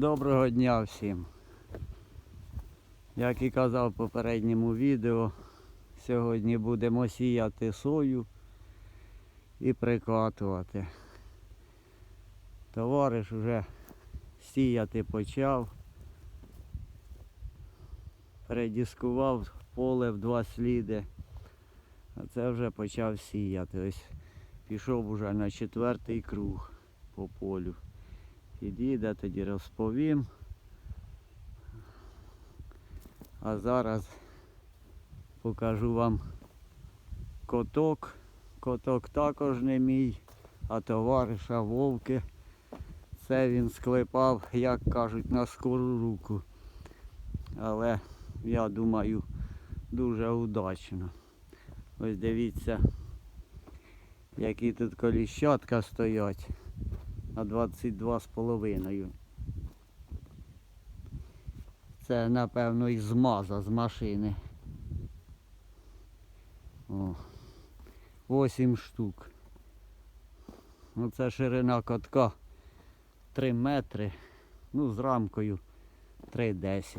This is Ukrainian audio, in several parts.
Доброго дня всім. Як і казав в попередньому відео, сьогодні будемо сіяти сою і прикатувати. Товариш вже сіяти почав. Передіскував поле в два сліди. А це вже почав сіяти. Ось пішов уже на четвертий круг по полю. Підійде, тоді розповім. А зараз покажу вам коток. Коток також не мій, а товариша Вовки. Це він склепав, як кажуть, на скору руку. Але я думаю, дуже удачно. Ось дивіться, які тут коліщатка стоять на 22 з половиною. Це напевно із змаза з машини. О, 8 штук. Оце ширина катка 3 метри. Ну, з рамкою 3,10.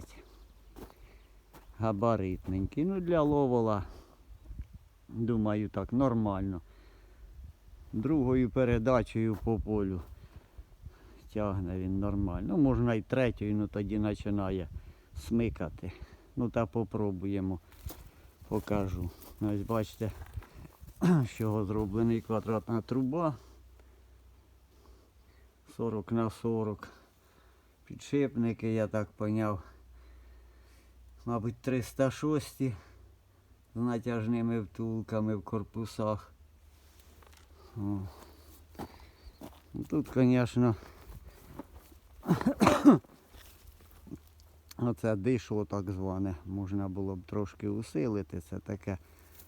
Габаритненький. Ну для ловола, думаю, так, нормально. Другою передачею по полю тягне він нормально. Ну, можна і третьою, ну тоді починає смикати. Ну та попробуємо, покажу. Ось бачите, з чого зроблений квадратна труба. 40 на 40. Підшипники, я так поняв. Мабуть, 306 з натяжними втулками в корпусах. О. Ну, Тут, звісно, оце дишло так зване. Можна було б трошки усилити. Це таке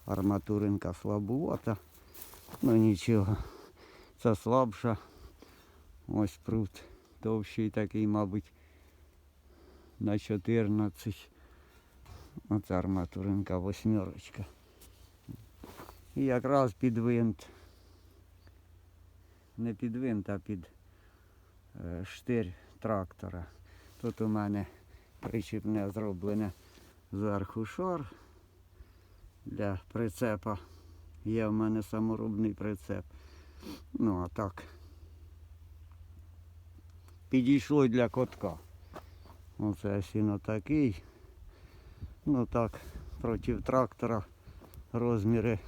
арматуринка слабувата. Ну нічого. Це слабша. Ось прут товщий такий, мабуть, на 14. Оце арматуринка восьмерочка. І якраз під винт не під винт, а під е, штир трактора. Тут у мене причіпне зроблене зверху шар для прицепа. Є в мене саморобний прицеп. Ну а так. Підійшло для котка. Оце сіно такий. Ну так, проти трактора розміри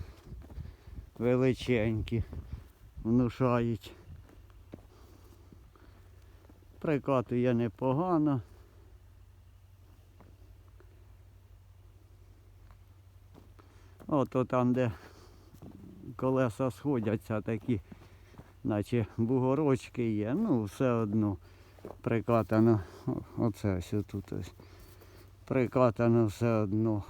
величенькі внушають. Прикатує непогано. Ото там, де колеса сходяться такі, наче бугорочки є. Ну, все одно прикатано. Оце ось тут ось. Прикатано все одно.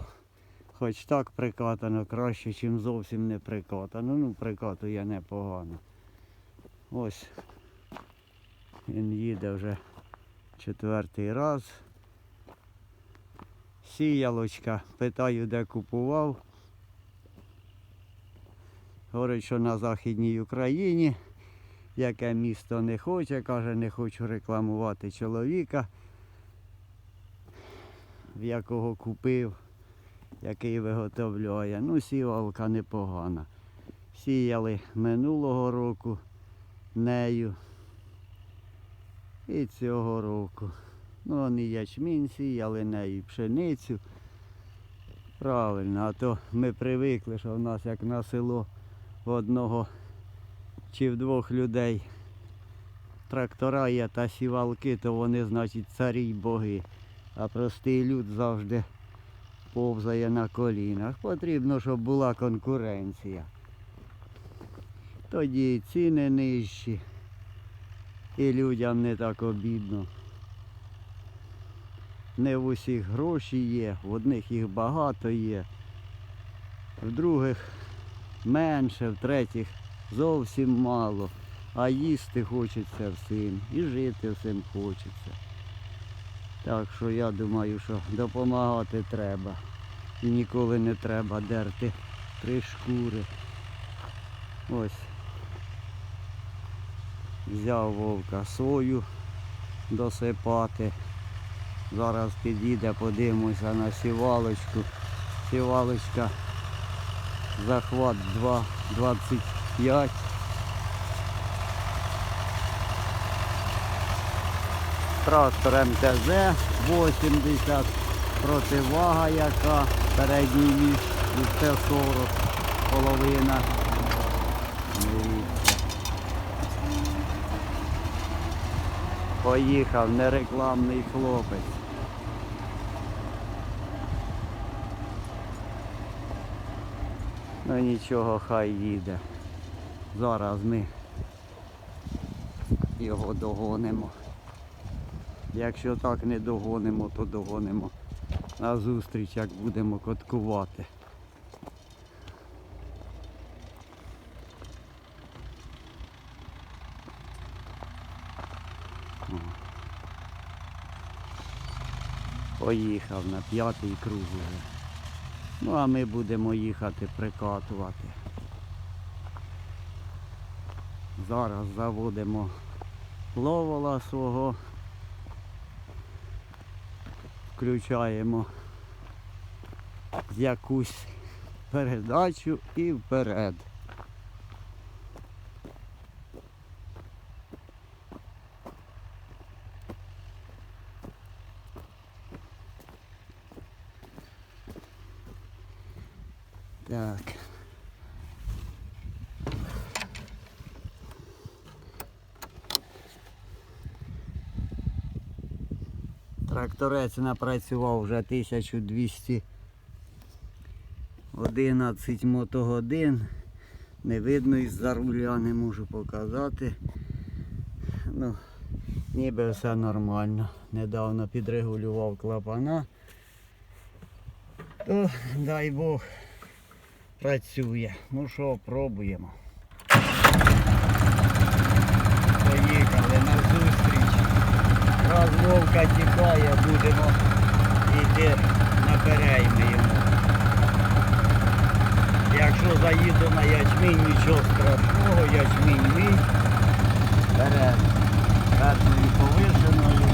Хоч так прикатано краще, ніж зовсім не прикатано. Ну, прикатує непогано. Ось він їде вже четвертий раз. Сіялочка, питаю, де купував. Говорить, що на Західній Україні. Яке місто не хоче, каже, не хочу рекламувати чоловіка, в якого купив який виготовляє. Ну, сівалка непогана. Сіяли минулого року нею. І цього року. Ну, вони ячмінь сіяли нею, і пшеницю. Правильно, а то ми привикли, що в нас як на село в одного чи в двох людей трактора є та сівалки, то вони, значить, царі й боги. А простий люд завжди повзає на колінах. Потрібно, щоб була конкуренція. Тоді ціни нижчі. І людям не так обідно. Не в усіх гроші є, в одних їх багато є, в других менше, в третіх зовсім мало. А їсти хочеться всім і жити всім хочеться. Так що я думаю, що допомагати треба. І ніколи не треба дерти три шкури. Ось. Взяв вовка сою, досипати. Зараз підійде, подивимося на сівалочку. Сівалочка захват 2,25. Трактор МТЗ 80, противага яка, передній і Т-40, половина. Поїхав нерекламний хлопець. Ну нічого, хай їде. Зараз ми його догонимо. Якщо так не догонимо, то догонимо на зустріч, як будемо коткувати. Поїхав на п'ятий круг уже. Ну а ми будемо їхати прикатувати. Зараз заводимо пловола свого. Включаємо якусь передачу і вперед. Так. Тракторець напрацював вже 1211 мотогодин. Не видно із-за руля, не можу показати. Ну, ніби все нормально. Недавно підрегулював клапана. То дай Бог працює. Ну що, пробуємо. Поїхали на зустріч. Раз вовка тікає, будемо йти на перейми йому. Якщо заїду на ячмінь, нічого страшного, ячмінь мій. Беремо верхньою повишеною.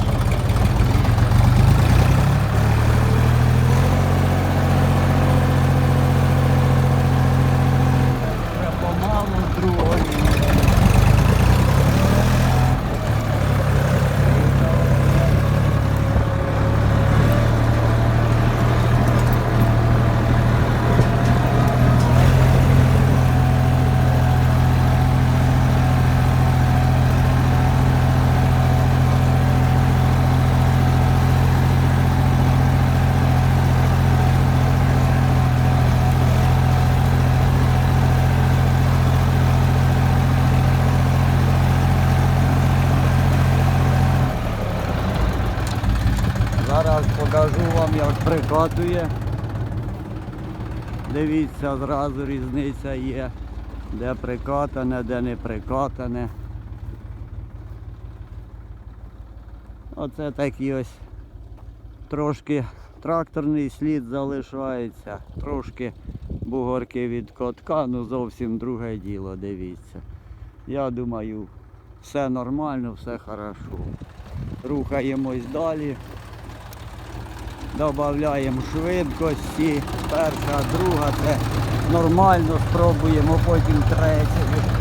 Вже помалу з другої. Зараз покажу вам, як прикатує. Дивіться, зразу різниця є, де прикатане, де не прикатане. Оце такий ось трошки тракторний слід залишається, трошки бугорки від котка, ну зовсім друге діло, дивіться. Я думаю, все нормально, все хорошо. Рухаємось далі. Додаємо швидкості. Перша, друга, це нормально, спробуємо, потім третю.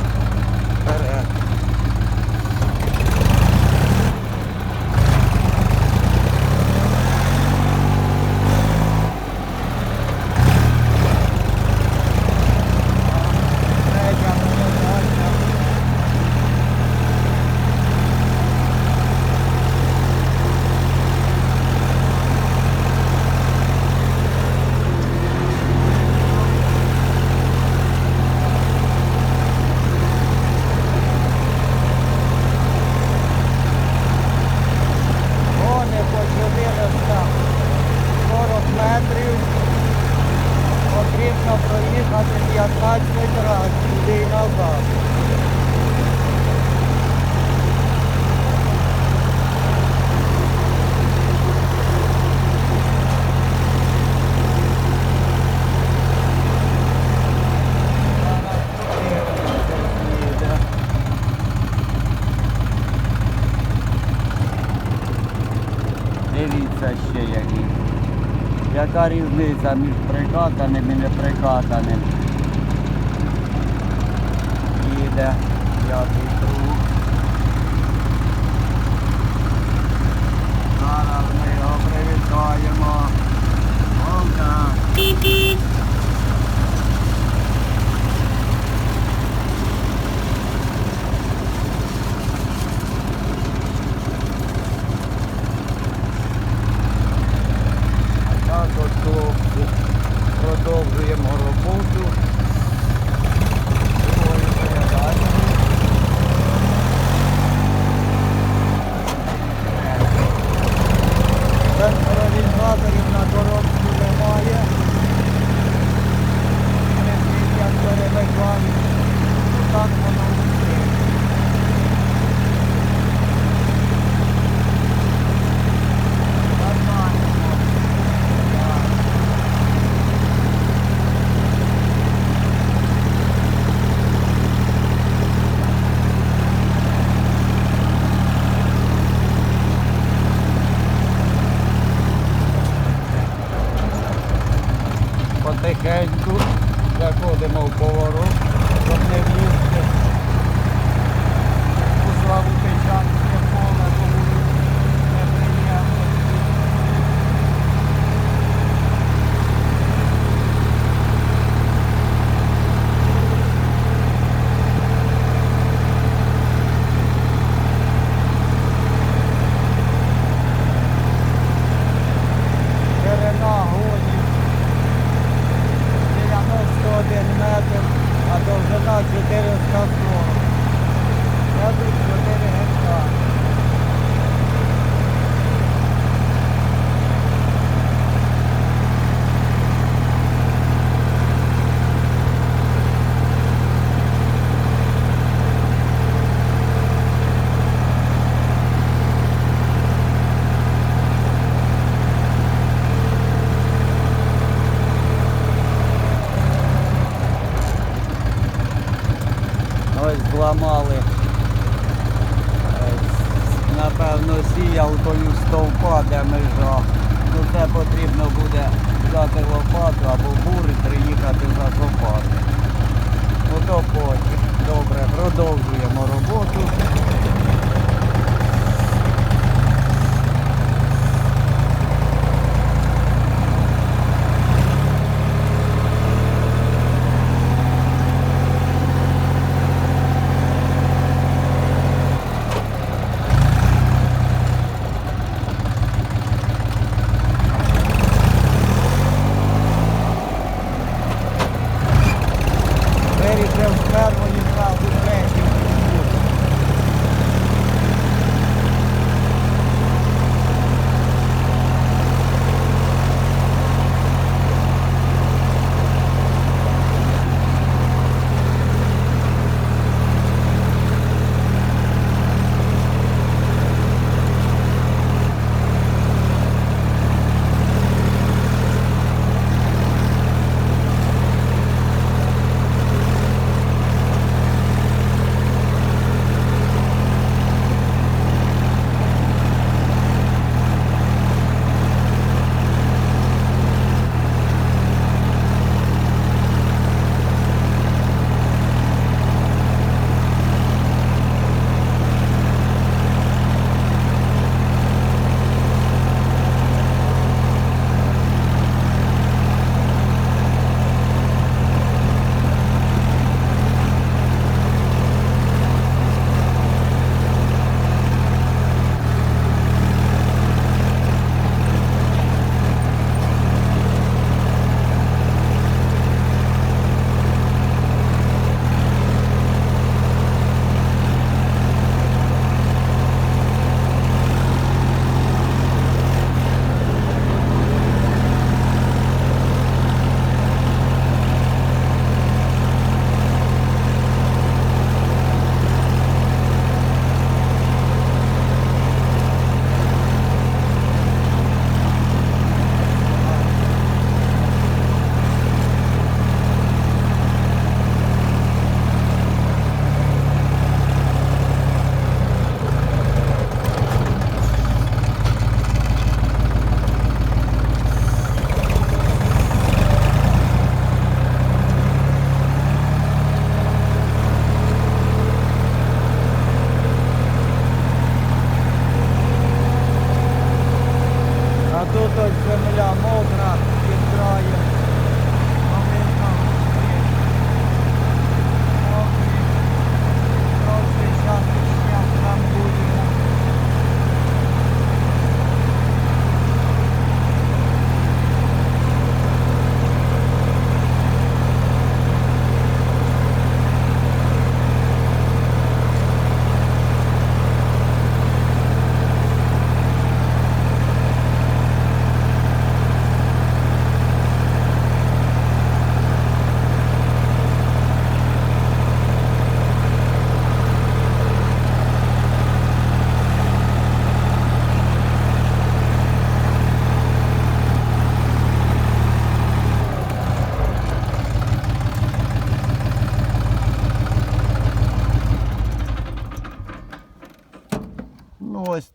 Ukrayna Kadriya kaç metre açıldığına bak. Дивіться ще які. Яка різниця між прикатаним і неприкатаним. Їде п'ятий круг. Зараз ми його привітаємо. Волка! Вентиляторів на коробці немає. Перебігав. Так воно.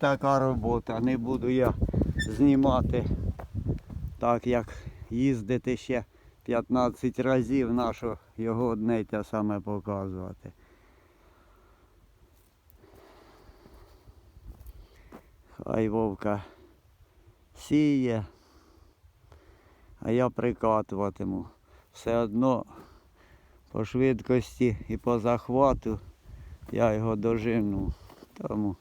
Така робота. Не буду я знімати так, як їздити ще 15 разів, нащо його одне те саме показувати. Хай вовка сіє, а я прикатуватиму. Все одно по швидкості і по захвату я його дожину. Тому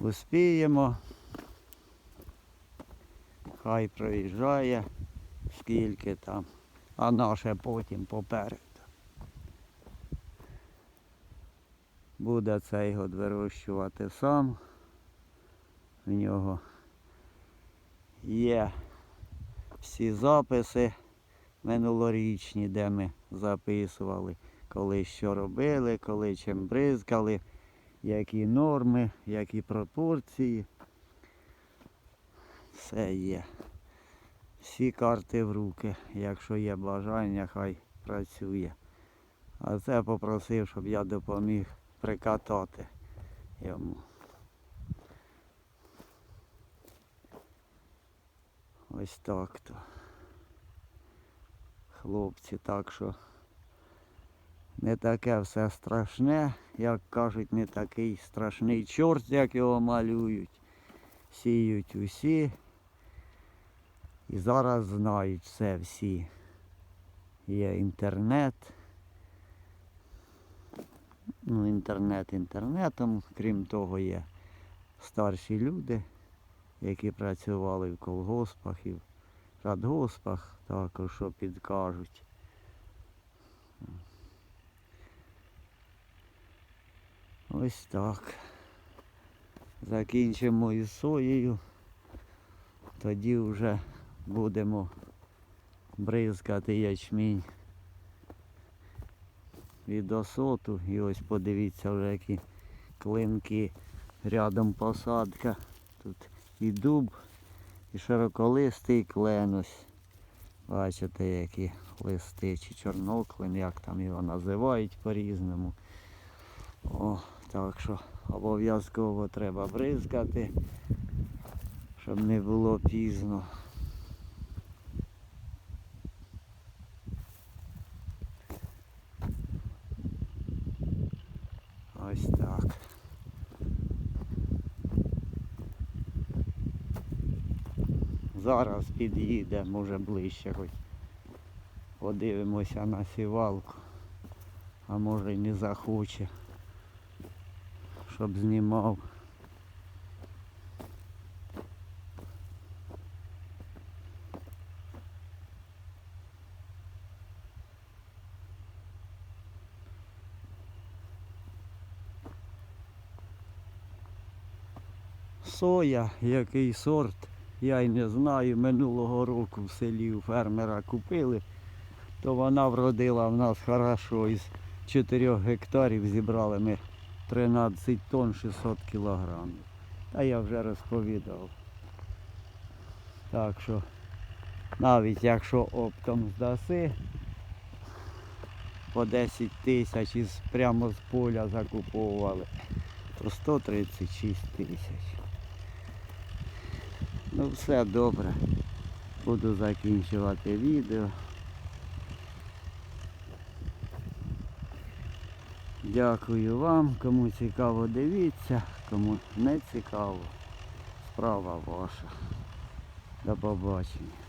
успіємо. Хай проїжджає скільки там, а наше потім попереду. Буде цей год вирощувати сам. В нього є всі записи минулорічні, де ми записували, коли що робили, коли чим бризкали, які норми, які пропорції. Все є. Всі карти в руки. Якщо є бажання, хай працює. А це попросив, щоб я допоміг прикатати йому. Ось так то. Хлопці, так що не таке все страшне, як кажуть, не такий страшний чорт, як його малюють. Сіють усі. І зараз знають все всі. Є інтернет. Ну, інтернет інтернетом, крім того, є старші люди, які працювали в колгоспах і в радгоспах, також що підкажуть. Ось так. Закінчимо із соєю. Тоді вже будемо бризкати ячмінь від осоту. І ось подивіться вже які клинки рядом посадка. Тут і дуб, і широколистий клен ось. Бачите, які листи чи чорноклин, як там його називають по-різному. О, так що обов'язково треба бризкати, щоб не було пізно. Ось так. Зараз під'їде, може ближче хоч. Подивимося на сівалку. А може й не захоче, щоб знімав. Соя, який сорт, я й не знаю. Минулого року в селі у фермера купили, то вона вродила в нас хорошо. Із 4 гектарів зібрали ми 13 тонн 600 кілограмів. Та я вже розповідав. Так що навіть якщо оптом здаси, по 10 тисяч із прямо з поля закуповували, то 136 тисяч. Ну все добре. Буду закінчувати відео. Дякую вам. Кому цікаво дивіться, кому не цікаво. Справа ваша. До побачення.